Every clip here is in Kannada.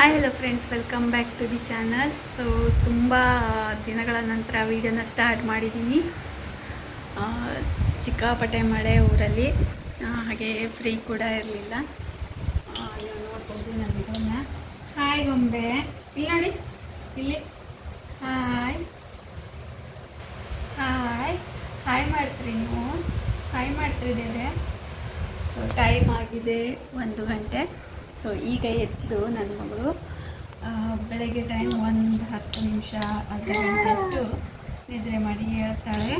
Hi hello friends welcome back to the channel so ತುಂಬ ದಿನಗಳ ನಂತರ ವೀಡಿಯೋನ ಸ್ಟಾರ್ಟ್ ಮಾಡಿದ್ದೀನಿ ಸಿಕ್ಕಾಪಟ್ಟೆ ಮಳೆ ಊರಲ್ಲಿ. ಹಾಗೆ ಫ್ರೀ ಕೂಡ ಇರಲಿಲ್ಲ. ನೋಡ್ಬೋದು ನನ್ನ ವಿಡಿಯೋನ ಹಾಯ್ ಗೊಂಬೆ. ಇಲ್ಲಿ ನೋಡಿ. ಇಲ್ಲಿ. ಹಾಯ್ ಹಾಯ್ ಹಾಯ್ ಮಾಡ್ತೀರಿ ನೀವು? ಹಾಯ್ ಮಾಡ್ತಿದ್ದೇವೆ ಸೊ ಟೈಮ್ ಆಗಿದೆ ಒಂದು ಗಂಟೆ. ಸೊ ಈಗ ಹೆಚ್ಚು ನನ್ನ ಮಗಳು ಬೆಳಗ್ಗೆ ಟೈಮ್ ಒಂದು ಹತ್ತು ನಿಮಿಷ, ಅರ್ಧ ಗಂಟೆಯಷ್ಟು ನಿದ್ರೆ ಮಾಡಿ ಹೇಳ್ತಾಳೆ.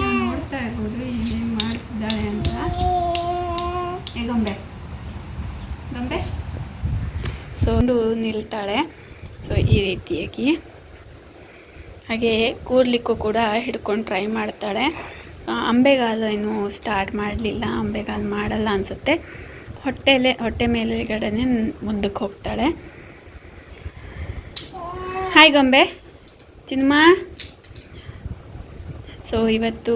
ನಾನು ನೋಡ್ತಾ ಇರ್ಬೋದು ಏನೇನು ಮಾಡ್ತಿದ್ದಾಳೆ ಅಂತ. ಏ, ಗೊಂಬೆ. ಗೊಂಬೆ? ಸೊ ಒಂದು ನಿಲ್ತಾಳೆ. ಸೊ ಈ ರೀತಿಯಾಗಿ. ಹಾಗೆ ಕೂರ್ಲಿಕ್ಕೂ ಕೂಡ ಹಿಡ್ಕೊಂಡು ಟ್ರೈ ಮಾಡ್ತಾಳೆ. ಅಂಬೆಗಾಲು ಏನು ಸ್ಟಾರ್ಟ್ ಮಾಡಲಿಲ್ಲ, ಅಂಬೆಗಾಲು ಮಾಡಲ್ಲ ಅನಿಸುತ್ತೆ. ಹೊಟ್ಟೆಲೆ, ಹೊಟ್ಟೆ ಮೇಲೆಗಡೆನೆ ಮುಂದಕ್ಕೆ ಹೋಗ್ತಾಳೆ. ಹಾಯ್ ಗೊಂಬೆ. ಚಿನ್ಮ. ಸೊ ಇವತ್ತು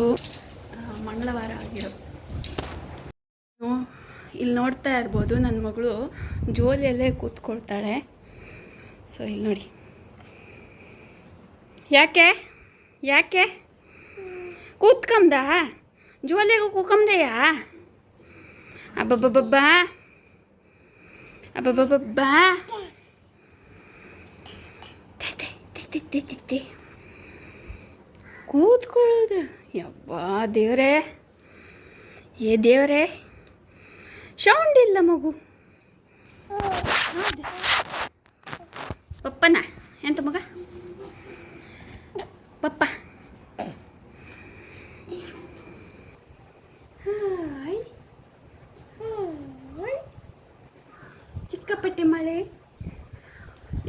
ಮಂಗಳವಾರ ಆಗಿರೋ ಇಲ್ಲಿ ನೋಡ್ತಾ ಇರ್ಬೋದು ನನ್ನ ಮಗಳು ಜೋಲಿಯಲ್ಲೇ ಕೂತ್ಕೊಳ್ತಾಳೆ. ಸೊ ಇಲ್ಲಿ ನೋಡಿ. ಯಾಕೆ? ಯಾಕೆ? ಕೂತ್ಕಂದ ಜೋಲಿಗೂ ಕೂಕಂದೆಯಾ ಅಬ್ಬಬ್ಬಬ್ಬ ಅಬ್ಬಬ್ಬಬ್ಬಾ. ಕೂತ್ಕೊಳ್ಳೋದು. ಯವ್ವಾ ದೇವರೇ. ಏ ದೇವರೇ. ಸೌಂಡ್ ಇಲ್ಲ ಮಗು. ಪಪ್ಪನ ಎಂತ ಮಗ? ಪಪ್ಪ ಹಾಯ್ ಹಾಯ್ ಚಿಕ್ಕಪಟ್ಟೆ ಮಳೆ.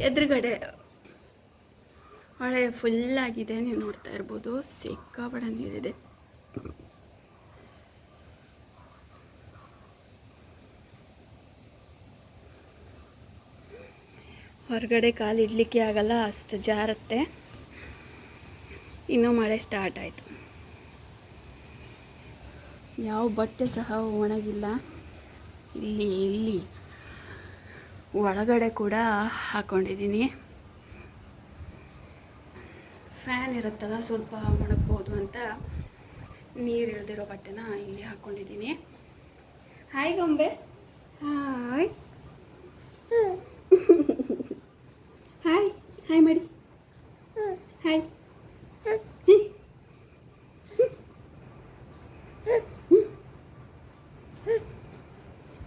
ಎದುರುಗಡೆ ಮಳೆ ಫುಲ್ ಆಗಿದೆ, ನೀವು ನೋಡ್ತಾ ಇರ್ಬೋದು. ಸಿಕ್ಕಾಪಟ್ಟೆ ನೀರಿದೆ. ಹೊರಗಡೆ ಕಾಲು ಇಡ್ಲಿಕ್ಕೆ ಆಗಲ್ಲ, ಅಷ್ಟು ಜಾರತ್ತೆ. ಇನ್ನೂ ಮಳೆ ಸ್ಟಾರ್ಟ್ ಆಯಿತು. ಯಾವ ಬಟ್ಟೆ ಸಹ ಒಣಗಿಲ್ಲ. ಇಲ್ಲಿ ಇಲ್ಲಿ. ಒಳಗಡೆ ಕೂಡ ಹಾಕ್ಕೊಂಡಿದ್ದೀನಿ ಫ್ಯಾನ್ ಇರುತ್ತಲ್ಲ, ಸ್ವಲ್ಪ ಒಣಗ್ಬೋದು ಅಂತ ನೀರು ಇಳ್ದಿರೋ ಬಟ್ಟೆನ ಇಲ್ಲಿ ಹಾಕ್ಕೊಂಡಿದ್ದೀನಿ ಹಾಯ್ ಗೊಂಬೆ. ಹಾಯ್ ಹಾಯ್ ಹಾಯ್ ಮಾಡಿ hi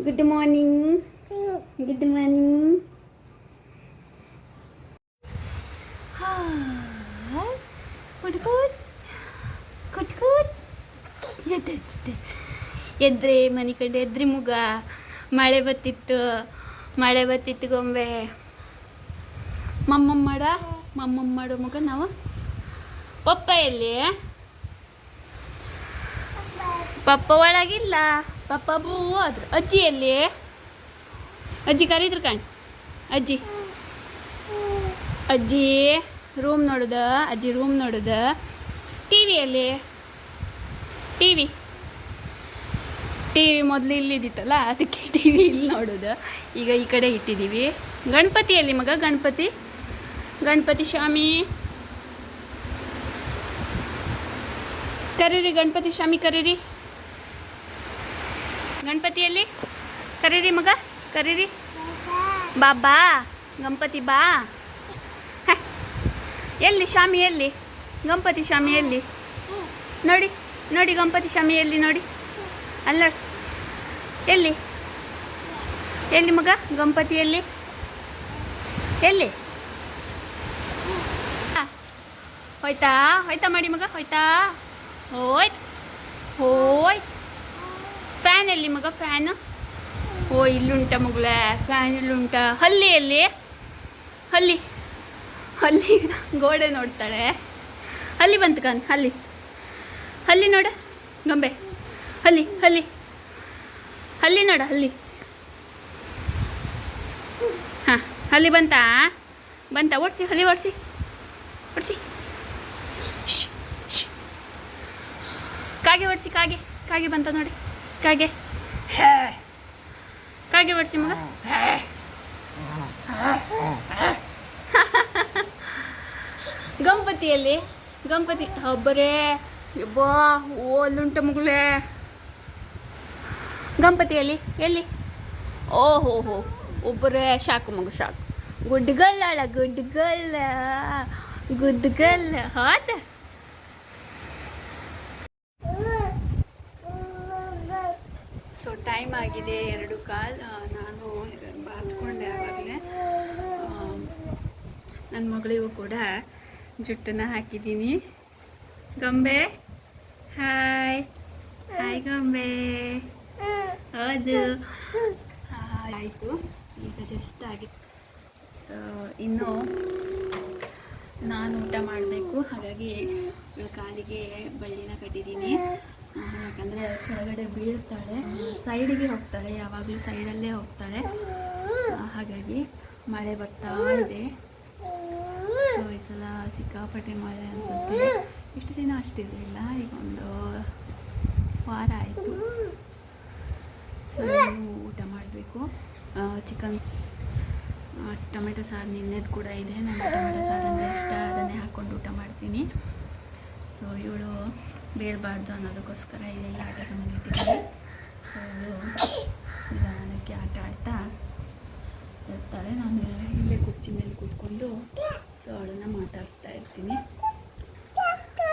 good morning good morning good good good good ಎದ್ದೆ ಎದ್ರೆ ಮನೆ ಕಂಡು ಎದ್ರಿ ಮುಗ. ಮಳೆ ಬತ್ತಿತ್ತು ಮಳೆ ಬತ್ತಿತ್ತು ಗೊಂಬೆ. ಮಮ್ಮಮ್ಮ ಮಾಡ ಮಮ್ಮಮ್ಮ ಮಾಡೋ ಮುಗ ನಾವು ಪಪ್ಪ ಎಲ್ಲಿ ಪಪ್ಪ ಒಳಗಿಲ್ಲ, ಪಪ್ಪ ಬೂ ಹೋದ್ರು ಅಜ್ಜಿ ಎಲ್ಲಿ ಅಜ್ಜಿ ಕರೀದ್ರು ಕಣ್. ಅಜ್ಜಿ. ಅಜ್ಜಿ ರೂಮ್ ನೋಡುದ, ಅಜ್ಜಿ ರೂಮ್ ನೋಡುದ. ಟಿ ವಿಯಲ್ಲಿ ಟಿ ವಿ ಟಿ ವಿ ಮೊದಲು ಇಲ್ಲಿದ್ದಿತ್ತಲ್ಲ ಅದಕ್ಕೆ ಟಿ ವಿ ಇಲ್ಲಿ ನೋಡೋದು. ಈಗ ಈ ಕಡೆ ಇಟ್ಟಿದ್ದೀವಿ ಗಣಪತಿಯಲ್ಲಿ ಮಗ, ಗಣಪತಿ. ಗಣಪತಿ ಸ್ವಾಮಿ. ಕರೀರಿ ಗಣಪತಿ ಸ್ವಾಮಿ, ಕರೀರಿ. ಗಣಪತಿಯಲ್ಲಿ? ಕರೀರಿ ಮಗ, ಕರೀರಿ. ಬಾ ಬಾ. ಗಣಪತಿ, ಬಾ. ಎಲ್ಲಿ ಸ್ವಾಮಿ, ಎಲ್ಲಿ? ಗಣಪತಿ ಸ್ವಾಮಿ, ಎಲ್ಲಿ? ನೋಡಿ ನೋಡಿ ಗಣಪತಿ ಸ್ವಾಮಿ, ಎಲ್ಲಿ ನೋಡಿ? ಅಲ್ಲ ಎಲ್ಲಿ? ಎಲ್ಲಿ ಮಗ? ಗಣಪತಿ ಎಲ್ಲಿ? ಎಲ್ಲಿ ಹೋಯ್ತಾ? ಹೋಯ್ತಾ ಮಾಡಿ ಮಗ, ಹೋಯ್ತಾ? ಹೋಯ್. ಹೋಯ್. ಫ್ಯಾನ್ ಎಲ್ಲಿ ಮಗ ಫ್ಯಾನ್ ಓ, ಇಲ್ಲುಂಟ ಮಗಳ ಫ್ಯಾನ್ ಇಲ್ಲುಂಟ. ಹಲ್ಲಿ ಎಲ್ಲಿ? ಹಲ್ಲಿ. ಹಲ್ಲಿ ಗೋಡೆ ನೋಡ್ತಾಳೆ. ಅಲ್ಲಿ ಬಂತು ಕಾನ್ ಅಲ್ಲಿ ಅಲ್ಲಿ ನೋಡ, ಗೊಂಬೆ. ಅಲ್ಲಿ ಹಲ್ಲಿ. ಅಲ್ಲಿ ನೋಡ, ಅಲ್ಲಿ. ಹಾಂ, ಅಲ್ಲಿ ಬಂತಾ? ಬಂತ? ಓಡಿಸಿ, ಅಲ್ಲಿ ಓಡಿಸಿ. ಓಡಿಸಿ. ಕಾಗೆ ಓಡಿಸಿ, ಕಾಗೆ. ಕಾಗೆ ಬಂತ ನೋಡಿ. ಕಾಗೆ. ಕಾಗೆ ಓಡಿಸಿ ಮಗ. ಗಂಪತಿಯಲ್ಲಿ, ಗಂಪತಿ, ಒಬ್ಬರೇ. ಬಾ ಓ, ಅಲ್ಲುಂಟ ಮಗಳೇ. ಗಣಪತಿಯಲ್ಲಿ, ಎಲ್ಲಿ? ಓ, ಹೋ ಒಬ್ಬರೇ ಶಾಕು ಮಗು ಶಾಕು ಗುಡ್ಗಲ್ಲ ಗುಡ್ಗಲ್ಲ ಗುಡ್ಗಲ್ಲ. ಹೌದ ಸೊ ಟೈಮ್ ಆಗಿದೆ ಎರಡು ಕಾಲ್. ನಾನು ಬಾತ್ಕೊಂಡೆ ಆವಾಗಲೇ. ನನ್ನ ಮಗಳಿಗೂ ಕೂಡ ಜುಟ್ಟನ್ನು ಹಾಕಿದ್ದೀನಿ. ಗೊಂಬೆ. ಹಾಯ್ ಹಾಯ್ ಗೊಂಬೆ. ಹೌದು. ಆಯಿತು. ಈಗ ಜಸ್ಟ್ ಆಗಿತ್ತು ಸೊ ಇನ್ನು ನಾನು ಊಟ ಮಾಡಬೇಕು. ಹಾಗಾಗಿ ಕಾಲಿಗೆ ಬಳ್ಳಿನ ಕಟ್ಟಿದ್ದೀನಿ. ಯಾಕಂದರೆ ಕೆಳಗಡೆ ಬೀಳ್ತಾಳೆ. ಸೈಡಿಗೆ ಹೋಗ್ತಾಳೆ. ಯಾವಾಗಲೂ ಸೈಡಲ್ಲೇ ಹೋಗ್ತಾಳೆ. ಹಾಗಾಗಿ ಮಳೆ ಬರ್ತಾ ಇದೆ. ಸೊ ಈ ಸಲ ಸಿಕ್ಕಾಪಟ್ಟೆ ಮಳೆ ಅನಿಸುತ್ತೆ. ಇಷ್ಟು ದಿನ ಅಷ್ಟಿರಲಿಲ್ಲ. ಈಗ ಒಂದು ವಾರ ಆಯಿತು. ಊಟ ಮಾಡಬೇಕು. ಚಿಕನ್ ಟೊಮೆಟೊ ಸಾರು ನಿನ್ನೆದು ಕೂಡ ಇದೆ. ನನಗೆ ಟೊಮೆಟೊ ಸಾರು ಅಂದರೆ ಇಷ್ಟ. ಅದನ್ನೇ ಹಾಕ್ಕೊಂಡು ಊಟ ಮಾಡ್ತೀನಿ. ಸೊ ಇವಳು ಬೇಡಬಾರ್ದು ಅನ್ನೋದಕ್ಕೋಸ್ಕರ ಇಲ್ಲೆಲ್ಲ ಆಟ ಸಾಮಾನು ಇಟ್ಟಿದ್ದೀನಿ ಸೊ ನಿಧಾನಕ್ಕೆ ಆಟ ಆಡ್ತಾ ಇರ್ತಾಳೆ ನಾನು ಇಲ್ಲೇ ಕುರ್ಚಿ ಮೇಲೆ ಕೂತ್ಕೊಂಡು ಸೊ, ಅವಳನ್ನು ಮಾತಾಡಿಸ್ತಾ ಇರ್ತೀನಿ.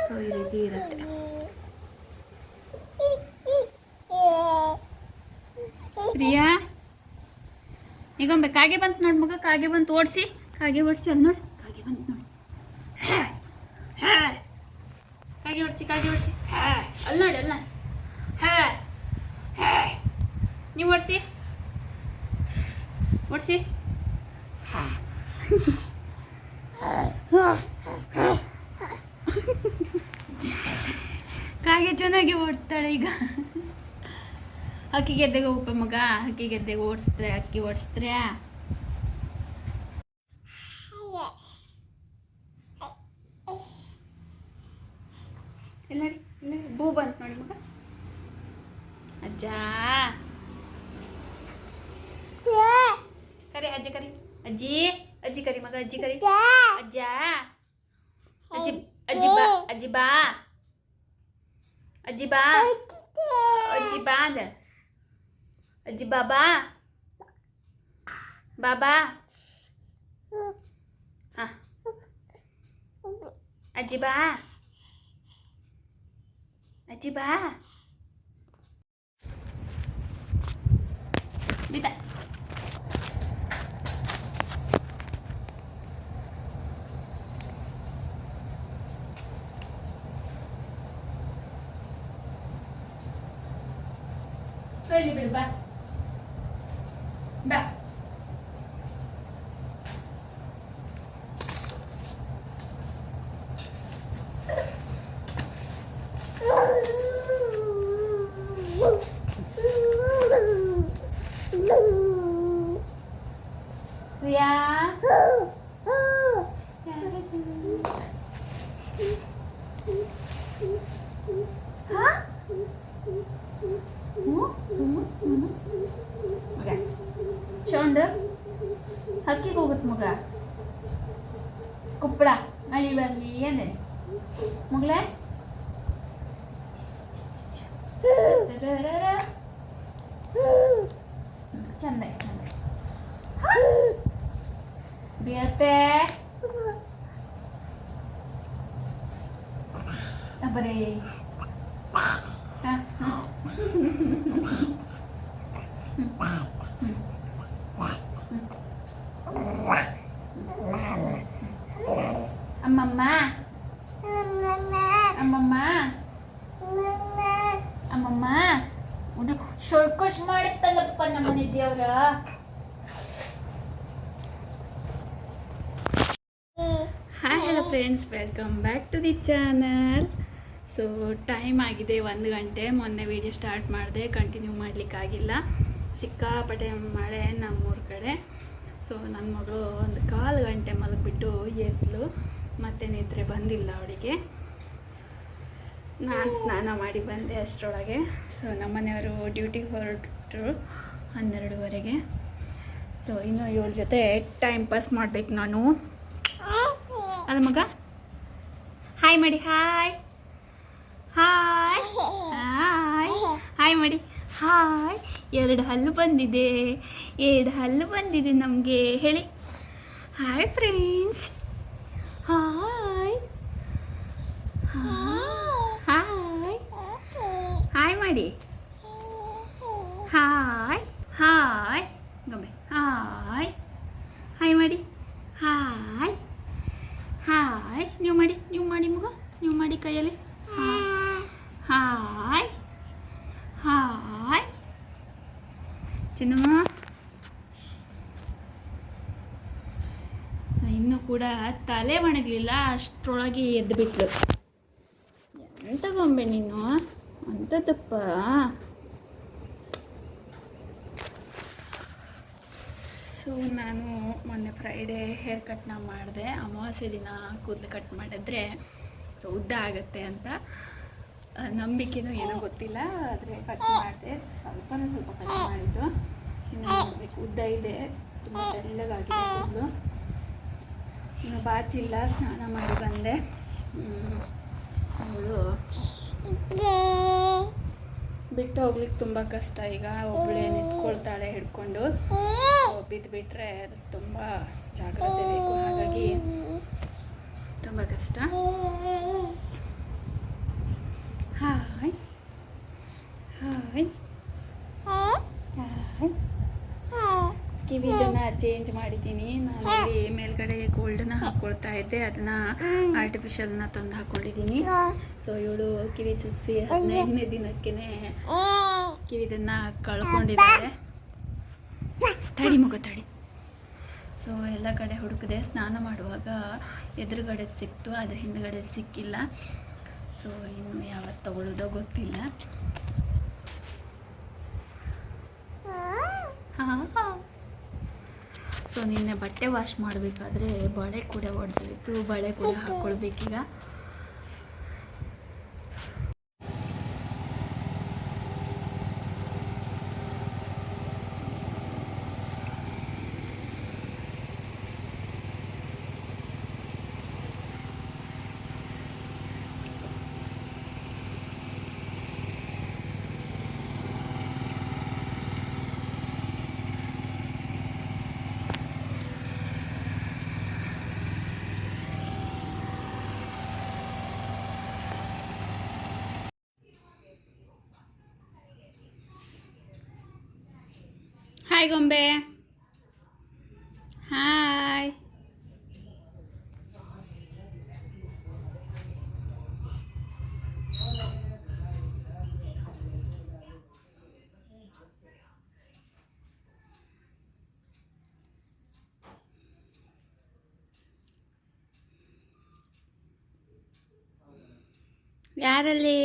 ಸೊ ಈ ರೀತಿ ಇರುತ್ತೆ. ಪ್ರಿಯಾ? ಈಗ ಕಾಗೆ ಬಂತು ನೋಡಿ ಮಗ, ಕಾಗೆ ಬಂತು ಓಡಿಸಿ. ಕಾಗೆ ಓಡಿಸಿ ಅಲ್ಲಿ ನೋಡಿ. ಕಾಗೆ ಬಂತು ನೋಡಿ. ಕಾಗೆ ಓಡಿಸಿ ಕಾಗೆ ಓಡಿಸಿ. ಅಲ್ಲಿ ನೋಡಿ ಅಲ್ಲ. ನೀವು ಓಡಿಸಿ. ಓಡಿಸಿ. ಕಾಗೆ ಚೆನ್ನಾಗಿ ಓಡಿಸ್ತಾಳೆ ಈಗ. ಹಕ್ಕಿ ಗೆದ್ದೆಗೆ ಹೋಗಪ್ಪ ಮಗ ಹಕ್ಕಿ ಗೆದ್ದೆಗೆ ಓಡಿಸ್ತ್ರೆ ಅಕ್ಕಿ ಓಡಿಸ್ತ್ರೆ ಎಲ್ಲರಿ ಎಲ್ಲರಿ ಬೂ ಬಂತು ನೋಡಿ ಮಗ ಅಜ್ಜ ಕರಿ ಅಜ್ಜಿ ಕರಿ ಅಜ್ಜಿ ಅಜ್ಜಿ ಕರಿ ಮಗ ಅಜ್ಜಿ ಕರಿ ಅಜ್ಜ ಅಜ್ಜಿ ಅಜ್ಜಿ ಬಾ ಅಜ್ಜಿ ಬಾ ಅಜ್ಜಿ ಬಾ ಅಜ್ಜಿ ಬಾ ಅಂದ ಅಜ್ಜಿ ಬಾಬಾ ಬಾಬಾ ಹಾ ಅಜ್ಜಿ ಬಾ ಅಜ್ಜಿ ಬಾ ಬಿದ್ದ ಸೊಳ್ಳಿ ಬಿಡು ಬಾ ಶೌಂಡ್ ಹಕ್ಕಿಗೆ ಹೋಗುತ್ತೆ ಮಗ ಕುಪ್ಪಳ ಮಳಿ ಬರಲಿ ಏನೇ ಮಗಳೇ ಚಂದ ಚಂದ ಬೀಳತ್ತೆ ಬರೀ ಅಮ್ಮಮ್ಮ ಅಮ್ಮಮ್ಮ ಅಮ್ಮಮ್ಮ ಹುಡು ಶೋರ್ಕೋಶ್ ಮಾಡುತ್ತಲ್ಲಪ್ಪ ನಮ್ಮನೆ ದೇವ್ರ hi hello friends welcome back to the channel so time ಆಗಿದೆ ಒಂದು ಗಂಟೆ. ಮೊನ್ನೆ ವೀಡಿಯೋ ಸ್ಟಾರ್ಟ್ ಮಾಡಿದೆ. ಕಂಟಿನ್ಯೂ ಮಾಡಲಿಕ್ಕಾಗಿಲ್ಲ. ಸಿಕ್ಕಾಪಟ್ಟೆ ಮಳೆ ನಮ್ಮೂರ ಕಡೆ. ಸೊ ನನ್ನ ಮಗಳು ಒಂದು ಕಾಲು ಗಂಟೆ ಮಲಗಿಬಿಟ್ಟು ಎದ್ಲು. ಮತ್ತೆ ನಿದ್ರೆ ಬಂದಿಲ್ಲ ಅವಳಿಗೆ. ನಾನು ಸ್ನಾನ ಮಾಡಿ ಬಂದೆ ಅಷ್ಟರೊಳಗೆ. ಸೊ ನಮ್ಮನೆಯವರು ಡ್ಯೂಟಿಗೆ ಹೊರಟರು ಹನ್ನೆರಡುವರೆಗೆ. ಸೊ ಇನ್ನು ಇವ್ರ ಜೊತೆ ಟೈಮ್ ಪಾಸ್ ಮಾಡ್ಬೇಕು ನಾನು. ಅಲ್ಲ ಮಗ? ಹಾಯ್ ಮಾಡಿ ಹಾಯ್ ಹಾಯ್ ಹಾಯ್ ಹಾಯ್ ಮಾಡಿ ಹಾಯ್ ಎರಡು ಹಲ್ಲು ಬಂದಿದೆ. ಎರಡು ಹಲ್ಲು ಬಂದಿದೆ ನಮಗೆ. ಹೇಳಿ. Hi friends hi hi hi ಮಾಡಿ ಹಾಯ್ ಹಾಯ್ ಗಂಬೆ ಹಾಯ್ ಹಾಯ್ ಮಾಡಿ ಹಾಯ್ ಹಾಯ್ ನೀವು ಮಾಡಿ ನೀವು ಮಾಡಿ ಮಗ ನೀವು ಮಾಡಿ ಕೈಯಲ್ಲಿ ಹಾಯ್ ಹಾಯ್ ಚಿನ್ನಮ್ಮ ಇನ್ನೂ ಕೂಡ ತಲೆ ಒಣಗಲಿಲ್ಲ ಅಷ್ಟರೊಳಗೆ ಎದ್ದು ಬಿಟ್ಲು ಎಂತ ಗೊಂಬೆ ನೀನು? ಅಂಥದ್ದಪ್ಪ. ಸೊ ನಾನು ಮೊನ್ನೆ ಫ್ರೈಡೇ ಹೇರ್ ಕಟ್ನ ಮಾಡಿದೆ. ಅಮಾವಾಸ್ಯೆ ದಿನ ಕೂದಲು ಕಟ್ ಮಾಡಿದ್ರೆ ಸೊ ಉದ್ದ ಆಗುತ್ತೆ ಅಂತ. ನಂಬಿಕೆನೂ ಏನೂ ಗೊತ್ತಿಲ್ಲ, ಆದರೆ ಕಟ್ ಮಾಡಿದೆ. ಸ್ವಲ್ಪನೂ ಸ್ವಲ್ಪ ಕಟ್ ಮಾಡಿದ್ದು. ಇನ್ನು ಉದ್ದ ಇದೆ. ತುಂಬ ತೆಳ್ಳಗಾಗಿದೆ ಕೂದಲು. ಬಾಚಿಲ್ಲ, ಸ್ನಾನ ಮಾಡಿ ಬಂದೆ. ಅವಳು ಬಿಟ್ಟು ಹೋಗ್ಲಿಕ್ಕೆ ತುಂಬ ಕಷ್ಟ. ಈಗ ಒಬ್ಬಳೇ ನಿಂತ್ಕೊಳ್ತಾಳೆ ಹಿಡ್ಕೊಂಡು. ಬಿದ್ದು ಬಿಟ್ಟರೆ ಅದು ತುಂಬ ಜಾಗ್ರತೆ ಬೇಕು. ಹಾಗಾಗಿ ತುಂಬ ಕಷ್ಟ. ಹಾಯ್ ಹಾಯ್ ಕಿವಿದನ್ನ ಚೇಂಜ್ ಮಾಡಿದ್ದೀನಿ ನಾನು ಇಲ್ಲಿ ಮೇಲ್ಗಡೆ ಗೋಲ್ಡನ್ನ ಹಾಕೊಳ್ತಾ ಇದ್ದೆ. ಅದನ್ನ ಆರ್ಟಿಫಿಷಿಯಲ್ನ ತಂದು ಹಾಕೊಂಡಿದ್ದೀನಿ ಸೊ ಇವಳು ಕಿವಿ ಚುಚ್ಚಿ ಹದಿನೈದನೇ ದಿನಕ್ಕೇನೆ ಕಿವಿದನ್ನ ಕಳ್ಕೊಂಡಿದ್ದಾರೆ ತಡಿ ಮಗ, ತಡಿ. ಸೊ ಎಲ್ಲ ಕಡೆ ಹುಡುಕಿದೆ, ಸ್ನಾನ ಮಾಡುವಾಗ ಎದುರುಗಡೆ ಸಿಕ್ತು ಅದ್ರ ಹಿಂದ್ಗಡೆ ಸಿಕ್ಕಿಲ್ಲ. ಸೊ ಇನ್ನು ಯಾವತ್ತು ತಗೊಳ್ಳೋದೋ ಗೊತ್ತಿಲ್ಲ. ಹಾಂ. ಸೊ ನಿನ್ನೆ ಬಟ್ಟೆ ವಾಶ್ ಮಾಡಬೇಕಾದ್ರೆ ಬಳೆ ಕೂಡ ಒಡೆದೋಯ್ತು ಬಳೆ ಕೂಡ ಹಾಕ್ಕೊಳ್ಬೇಕೀಗ ಹಾಯ್ ಗೊಂಬೆ ಹಾಯ್ ಯಾರಲ್ಲಿ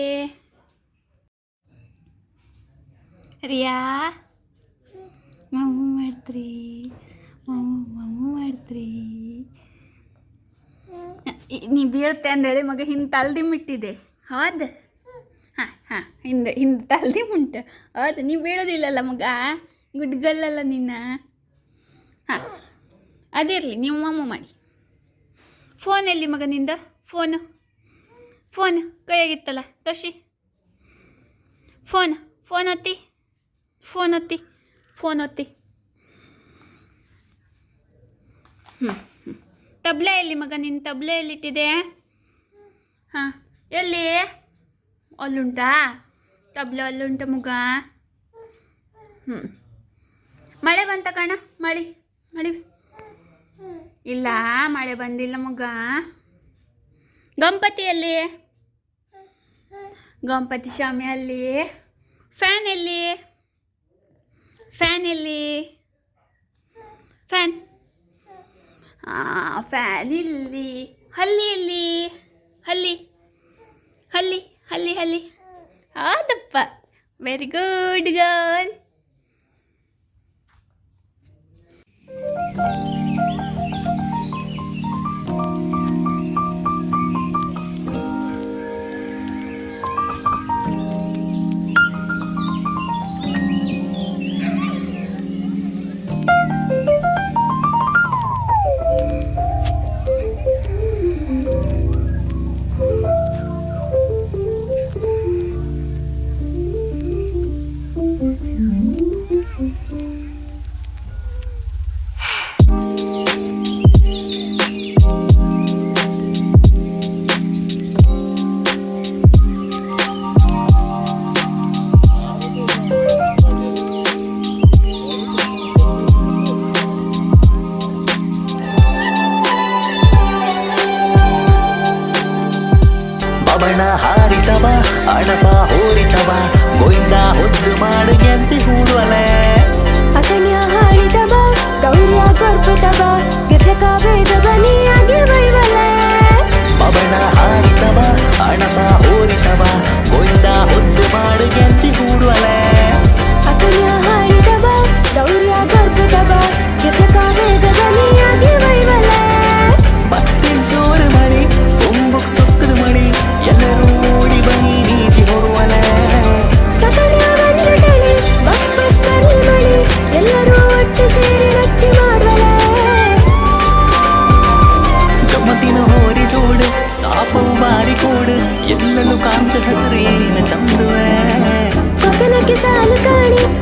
ರಿಯಾ ಮಮ್ಮು ಮಾಡ್ತ್ರಿ. ಮಮ್ಮು ಮಮ್ಮು ಮಾಡ್ತ್ರಿ. ನೀ ಬೀಳುತ್ತೆ ಅಂದೇಳಿ ಮಗ ಹಿಂದೆ ತಲ್ದಿ ಮಿಟ್ಟಿದೆ ಹೌದು? ಹಾಂ ಹಾಂ, ಹಿಂದೆ ಹಿಂದೆ ತಲ್ದಿ ಉಂಟು. ಹೌದು, ನೀವು ಬೀಳೋದಿಲ್ಲಲ್ಲ ಮಗ? ಗುಡ್ಗಲ್ಲಲ್ಲ ನಿನ್ನ ಹಾಂ, ಅದಿರಲಿ, ನೀವು ಮಮ್ಮು ಮಾಡಿ. ಫೋನ್ ಎಲ್ಲಿ ಮಗ ನಿಂದ? ಫೋನು ಫೋನ್ ಕೈಯಾಗಿತ್ತಲ್ಲ? ತೋರ್ಸಿ. ಫೋನ್ ಫೋನ್ ಒತ್ತಿ ಫೋನ್ ಒತ್ತಿ. ಫೋನ್ ಒತ್ತಿ. ಹ್ಞೂ ತಬ್ಲೆ ಎಲ್ಲಿ ಮಗ ನಿನ್ನ ತಬ್ಲೆ ಎಲ್ಲಿಟ್ಟಿದೆ? ಹಾಂ, ಎಲ್ಲಿ? ಅಲ್ಲುಂಟಾ? ತಬ್ಲೆ ಅಲ್ಲುಂಟ ಮಗ? ಹ್ಞೂ ಮಳೆ ಬಂತ ಕಣ, ಮಳೆ ಮಳೆ. ಇಲ್ಲ, ಮಳೆ ಬಂದಿಲ್ಲ ಮಗ. ಗಣಪತಿ ಎಲ್ಲಿ? ಗಣಪತಿ ಸ್ವಾಮಿ ಅಲ್ಲಿ. ಫ್ಯಾನ್ ಎಲ್ಲಿ? ಫ್ಯಾನ್ ಎಲ್ಲಿ ಫ್ಯಾನ್ ಫ್ಯಾನ್ ಇಲ್ಲಿ. ಹಲ್ಲಿ ಎಲ್ಲಿ ಹಲ್ಲಿ. ಹಲ್ಲಿ ಹಲ್ಲಿ ಹಲ್ಲಿ. ಹೌದಪ್ಪ ವೆರಿ ಗುಡ್ ಗರ್ಲ್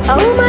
ಕೊಕ್ಕನಕ್ಕೆ ಸಾಲು